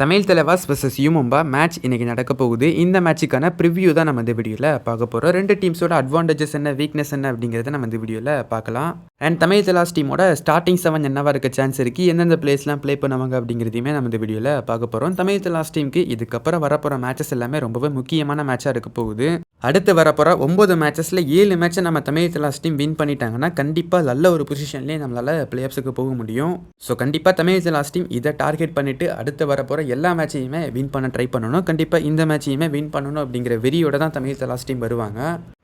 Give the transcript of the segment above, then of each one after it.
Tamil Thalaivas versus U Mumba match இன்றைக்கி நடக்க போகுது. இந்த மேட்சுக்கான ப்ரிவ்யூ தான் நம்ம இந்த வீடியோவில் பார்க்க போகிறோம் ரெண்டு டீம்ஸோட அட்வான்டேஜஸ் என்ன வீக்னஸ் என்ன அப்படிங்கிறத நம்ம இந்த வீடியோவில் பார்க்கலாம். அண்ட் தமிழ் தலாஸ் டீமோட ஸ்டார்டிங் செவன் என்னவாக இருக்க சான்ஸ் இருக்குது எந்தெந்த பிளேஸ்லாம் ப்ளே பண்ணுவாங்க அப்படிங்கிறதையுமே நம்ம இந்த வீடியோவில் பார்க்க போகிறோம் தமிழ் தலாஸ் டீமுக்கு இதுக்கப்புறம் வரப்போகிற மேட்சஸ் எல்லாமே ரொம்பவே முக்கியமான மேட்சாக இருக்க போகுது. அடுத்து வரப்போகிற ஒம்பது மேட்சஸில் ஏழு மேட்சை நம்ம தமிழ் தலாஸ் டீம் வின் பண்ணிட்டாங்கன்னா கண்டிப்பாக நல்ல ஒரு பொசிஷன்லேயே நம்மளால் பிளே ஆஃப்ஸுக்கு போக முடியும். ஸோ கண்டிப்பாக தமிழ் தலாஸ் டீம் இதை டார்கெட் பண்ணிவிட்டு அடுத்து வரப்போகிற எல்லா மேட்சையுமே வின் பண்ண ட்ரை பண்ணணும். கண்டிப்பாக இந்த மேட்சையுமே வின் பண்ணணும் அப்படிங்கிற வெறியோட தான் தமிழ் தலாஸ் டீம் வருவாங்க.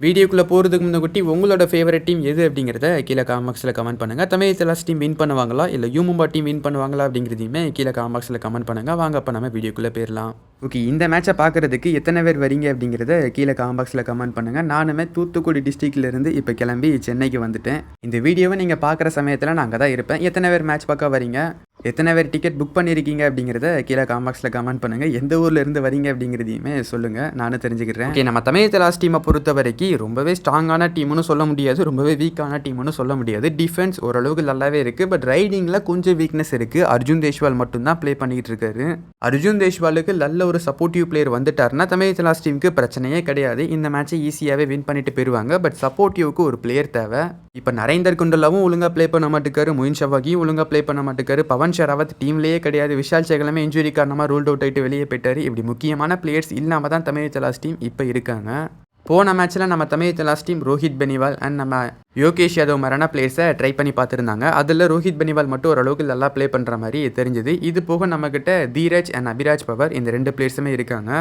வீடியோக்குள்ளே போகிறதுக்கு முன்னாடி உங்களோட ஃபேவரட் டீம் எது அப்படிங்கிறத கீழே காமெக்ஸில் கமெண்ட் பண்ணுங்கள் தமிழ் தலாஸ் டீம் வின் பண்ணுவாங்களா? இல்லை யூமும்பா டீம் வின் பண்ணுவாங்களா அப்படிங்கிறதையுமே கீழே காமெக்ஸில் கமெண்ட் பண்ணுங்கள் வாங்க அப்போ நம்ம வீடியோக்குள்ளே போயிடலாம். ஓகே இந்த மேட்சை பார்க்குறதுக்கு எத்தனை பேர் வரீங்க அப்படிங்கிறத கீழே காம்பாக்ஸில் கமெண்ட் பண்ணுங்கள் நானுமே தூத்துக்குடி டிஸ்ட்ரிக்ட்லேருந்து இப்போ கிளம்பி சென்னைக்கு வந்துட்டேன். இந்த வீடியோவை நீங்கள் பார்க்குற சமயத்தில் நான் அங்கே தான் இருப்பேன். எத்தனை பேர் மேட்ச் பார்க்க வரீங்க? எத்தனை பேர் டிக்கெட் புக் பண்ணியிருக்கீங்க அப்படிங்கிறத கீழே காம்பாக்ஸில் கமெண்ட் பண்ணுங்கள் எந்த ஊரில் இருந்து வரீங்க அப்படிங்கிறதையுமே சொல்லுங்கள் நானும் தெரிஞ்சுக்கிறேன். ஓகே நம்ம தமிழ் தலாஸ் டீமை பொறுத்த வரைக்கும் ரொம்பவே ஸ்ட்ராங்கான டீம்னு சொல்ல முடியாது. ரொம்பவே வீக்கான டீம்னு சொல்ல முடியாது. டிஃபென்ஸ் ஓரளவுக்கு நல்லாவே இருக்குது பட் ரைடிங்கில் கொஞ்சம் வீக்னஸ் இருக்குது அர்ஜுன் தேஷ்வால் மட்டும்தான் ப்ளே பண்ணிக்கிட்டு இருக்காரு. அர்ஜுன் தேஷ்வாலுக்கு நல்ல ஒரு சப்போர்ட்டிவ் பிளேயர் வந்துட்டாருன்னா தமிழ் தலாஸ் டீமுக்கு பிரச்சனையே கிடையாது. இந்த மேட்சை ஈஸியாகவே வின் பண்ணிட்டு போயிருவாங்க. பட் சப்போர்ட்டிவ்க்கு ஒரு பிளேயர் தேவை. இப்போ நரேந்தர் குண்டலாவும் ஒழுங்காக ப்ளே பண்ண மாட்டேக்காரு. மொயின் ஷவாகியும் ஒழுங்காக ப்ளே பண்ண மாட்டேக்காரு. பவன் ஷராவத் டீம்லேயே கிடையாது. விஷால் சேகலமே இன்ஜுரி காரணமாக ரூல்ட் அவுட் ஆகிட்டு வெளியே போயிட்டார். இப்படி முக்கியமான பிளேயர்ஸ் இல்லாமல் தான் தமிழ் தலாஸ் டீம் இப்போ இருக்காங்க. போன மேட்ச்சில் நம்ம தமிழ் தலாஸ் டீம் ரோஹித் பெனிவால் அண்ட் நம்ம யோகேஷ் யாதவ் மரண பிளேயர்ஸை ட்ரை பண்ணி பார்த்துருந்தாங்க. அதில் ரோஹித் பெனிவால் மட்டும் ஓரளவுக்கு நல்லா ப்ளே பண்ணுற மாதிரி தெரிஞ்சது. இது போக நம்மக்கிட்ட தீரஜ் அண்ட் அபிராஜ் பவர் இந்த ரெண்டு பிளேயர்ஸுமே இருக்காங்க.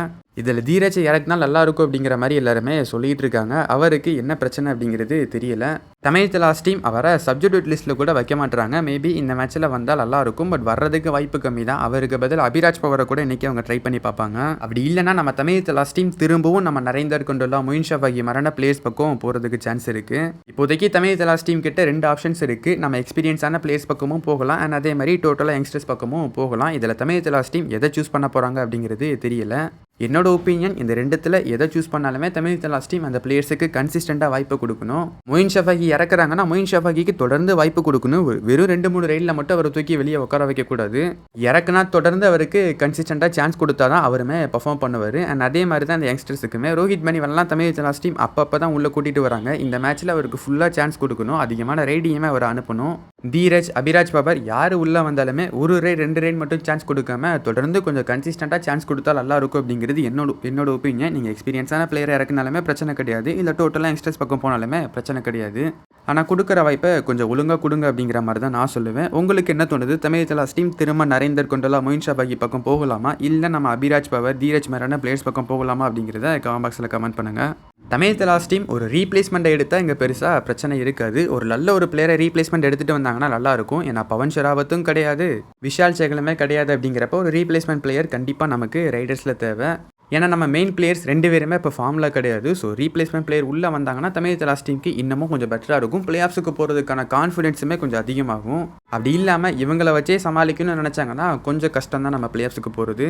இதில் தீரஜ் இறக்குனா நல்லா இருக்கும் அப்படிங்கிற மாதிரி எல்லாருமே சொல்லிட்டு இருக்காங்க. அவருக்கு என்ன பிரச்சனை அப்படிங்கிறது தெரியல. தமிழ் லாஸ்ட் டீம் அவரை சப்ஜெக்ட் லிஸ்ட்டில் கூட வைக்க மாட்டுறாங்க மேபி இந்த மேட்ச்சில் வந்தால் நல்லா இருக்கும். பட் வர்றதுக்கு வாய்ப்பு கம்மி தான். அவருக்கு பதில் அபிராஜ் பவரை கூட இன்னைக்கு அவங்க ட்ரை பண்ணி பார்ப்பாங்க. அப்படி இல்லைன்னா நம்ம தமிழ் லாஸ்ட் டீம் திரும்பவும் நம்ம நரேந்தர் கொண்டுள்ள மொயின் ஷஃபாகி மரண பிளேஸ் பக்கம் போகிறதுக்கு சான்ஸ் இருக்குது இப்போதைக்கு தமிழ் லாஸ்ட் டீம் கிட்ட ரெண்டு ஆப்ஷன்ஸ் இருக்குது நம்ம எக்ஸ்பீரியன்ஸான பிளேஸ் பக்கமும் போகலாம். அண்ட் அதே மாதிரி டோட்டலாக யங்ஸ்டர்ஸ் பக்கமும் போகலாம். இதில் தமிழ் லாஸ்ட் டீம் எதை சூஸ் பண்ண போகிறாங்க அப்படிங்கிறது தெரியல. என்னோட ஒப்பீனியன் இந்த ரெண்டுத்தில் எதை சூஸ் பண்ணாலுமே தமிழ் தலாஸ் டீம் அந்த பிளேயர்ஸுக்கு கன்சிஸ்டண்ட்டாக வாய்ப்பு கொடுக்கணும். மொயின் ஷஃபாகி இறக்குறாங்கன்னா மொயின் ஷஃபாகிக்கு தொடர்ந்து வாய்ப்பு கொடுக்கணும். வெறும் ரெண்டு மூணு ரைடில் மட்டும் அவரை தூக்கி வெளியே உட்கார வைக்கக்கூடாது. இறக்குனா தொடர்ந்து அவருக்கு கன்சிஸ்டண்ட்டாக சான்ஸ் கொடுத்தா தான் அவருமே பர்ஃபார்ம் பண்ணுவார். அண்ட் அதே மாதிரி தான் அந்த யங்ஸ்டர்ஸுக்குமே ரோஹித் மணிவெல்லாம் தமிழ் தலாஸ் டீம் அப்பப்போ தான் உள்ளே கூட்டிகிட்டு வராங்க. இந்த மேட்ச்சில் அவருக்கு ஃபுல்லாக சான்ஸ் கொடுக்கணும். அதிகமான ரைடியுமே அவர் அனுப்பணும். தீரஜ் அபிராஜ் பாபர் யார் உள்ளே வந்தாலுமே ஒரு ரே ரெண்டு ரைட் மட்டும் சான்ஸ் கொடுக்காம தொடர்ந்து கொஞ்சம் கன்சிஸ்டண்ட்டாக சான்ஸ் கொடுத்தா நல்லா இருக்கும் அப்படிங்கிறது என்னோட என்னோட ஒப்பீனியன் நீங்கள் எக்ஸ்பீரியன்ஸான பிளேயர் இறக்குனாலுமே பிரச்சனை கிடையாது. இல்லை டோட்டலாக யங்ஸ்டர்ஸ் பக்கம் போனாலுமே பிரச்சனை கிடையாது. ஆனால் கொடுக்குற வாய்ப்பை கொஞ்சம் ஒழுங்காக கொடுங்க அப்படிங்கிற மாதிரி தான் நான் சொல்லுவேன். உங்களுக்கு என்ன தோணுது? தமிழ் ஸ்டீம் திரும்ப நரேந்தர் கொண்டலா மொயின் ஷாபாகி பக்கம் போகலாமா? இல்லை நம்ம அபிராஜ் பவர் தீரஜ் மாதிரியான பிளேயர்ஸ் பக்கம் போகலாமா அப்படிங்கிறத கமெண்ட் பாக்ஸில் கமெண்ட் பண்ணுங்கள் தமிழ் தலாஸ் டீம் ஒரு ரீப்ளேஸ்மெண்ட்டை எடுத்தால் இங்கே பெருசாக பிரச்சனை இருக்காது. ஒரு நல்ல ஒரு பிளேயரை ரீப்ளேஸ்மெண்ட் எடுத்துகிட்டு வந்தாங்கன்னா நல்லா இருக்கும். ஏன்னா பவன் ஷெராவத்தும் கிடையாது. விஷால் சேகலமே கிடையாது அப்படிங்கிறப்ப ஒரு ரீப்ளேஸ்மெண்ட் பிளேயர் கண்டிப்பாக நமக்கு ரைடர்ஸில் தேவை. ஏன்னா நம்ம மெயின் பிளேயர்ஸ் ரெண்டு பேருமே இப்போ ஃபார்மில் கிடையாது. ஸோ ரீப்ளேஸ்மெண்ட் பிளேயர் உள்ளே வந்தாங்கன்னா தமிழ் தலாஸ் டீமுக்கு இன்னமும் கொஞ்சம் பெட்டராக இருக்கும். பிளே ஆஃப்ஸுக்கு போகிறதுக்கான கான்ஃபிடென்ஸுமே கொஞ்சம் அதிகமாகும். அப்படி இல்லாமல் இவங்கள வச்சே சமாளிக்கணும்னு நினச்சாங்கன்னா கொஞ்சம் கஷ்டம் தான் நம்ம பிளே ஆஃப்ஸுக்கு போகிறது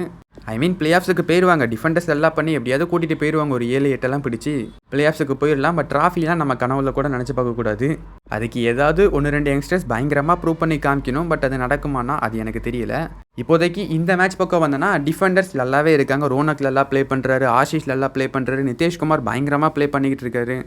ஐ மீன் பிளே ஆஃப்ஸுக்கு போயிடுவாங்க டிஃபெண்டர்ஸ் எல்லாம் பண்ணி எப்படியாவது கூட்டிகிட்டு போயிடுவாங்க ஒரு ஏழு எட்டெல்லாம் பிடிச்சி பிளே ஆஃப்ஸுக்கு போயிடலாம் பட் ட்ராஃபிலாம் நம்ம கனவுல கூட நினச்சி பார்க்கக்கூடாது அதுக்கு ஏதாவது ஒன்று ரெண்டு யங்ஸ்டர்ஸ் பயங்கரமாக ப்ரூவ் பண்ணி காமிக்கணும். பட் அது நடக்குமானா அது எனக்கு தெரியல. இப்போதைக்கு இந்த மேட்ச் பக்கம் வந்தோன்னா டிஃபெண்டர்ஸ் நல்லாவே இருக்காங்க. ரோனக் நல்லா ப்ளே பண்ணுறாரு ஆஷிஷ் நல்லா ப்ளே பண்ணுறாரு நிதேஷ்குமார் பயங்கரமாக ப்ளே பண்ணிக்கிட்டு இருக்காரு.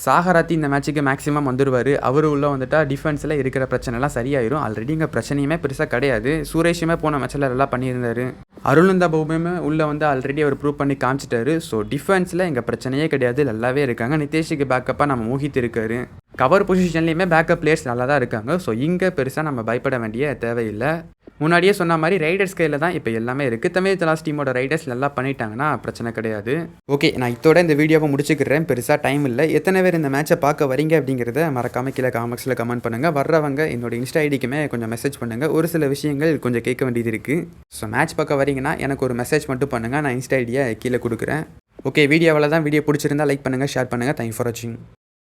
சாகராத்தி இந்த மேட்ச்சுக்கு மேக்ஸிமம் வந்துடுவார் அவர் உள்ளே வந்துட்டா டிஃபென்ஸில் இருக்கிற பிரச்சனைலாம் சரியாயிரும். ஆல்ரெடி இங்கே பிரச்சனையுமே பெருசாக கிடையாது. சுரேஷுமே போன மேட்ச்சில் நல்லா பண்ணியிருந்தார். அருளுந்தா பௌபமே உள்ளே வந்து ஆல்ரெடி அவர் ப்ரூவ் பண்ணி காமிச்சிட்டாரு. ஸோ டிஃபென்ஸில் எங்கள் பிரச்சனையே கிடையாது. நல்லாவே இருக்காங்க. நிதேஷுக்கு பேக்கப்பாக நம்ம மோஹித் இருக்காரு. கவர் பொசிஷன்லேயுமே பேக்கப் பிளேயர்ஸ் நல்லா தான் இருக்காங்க. ஸோ இங்கே பெருசாக நம்ம பயப்பட வேண்டிய தேவையில்லை. முன்னாடியே சொன்ன மாதிரி ரைடர்ஸ் கையில் தான் இப்போ எல்லாமே இருக்குது தமிழ் தலாஸ் டீமோட ரைடர்ஸ் நல்லா பண்ணிட்டாங்கன்னா பிரச்சனை கிடையாது. ஓகே நான் இதோட இந்த வீடியோவை முடிச்சுக்கிறேன். பெருசாக டைம் இல்லை. எத்தனை பேர் இந்த மேட்சை பார்க்க வரீங்க அப்படிங்கிறத மறக்காம கீழே காமெக்ஸில் கமெண்ட் பண்ணுங்கள் வர்றவங்க என்னோட இன்ஸ்டா ஐடிக்குமே கொஞ்சம் மெசேஜ் பண்ணுங்கள் ஒரு சில விஷயங்கள் கொஞ்சம் கேட்க வேண்டியது இருக்குது ஸோ மேட்ச் பார்க்க வரீங்கன்னா எனக்கு ஒரு மெசேஜ் மட்டும் பண்ணுங்கள் நான் இன்ஸ்டா ஐடியை கீழே கொடுக்குறேன். ஓகே வீடியோவில் தான் வீடியோ பிடிச்சிருந்தா லைக் பண்ணுங்கள் ஷேர் பண்ணுங்கள் தேங்க் ஃபார் வாட்சிங்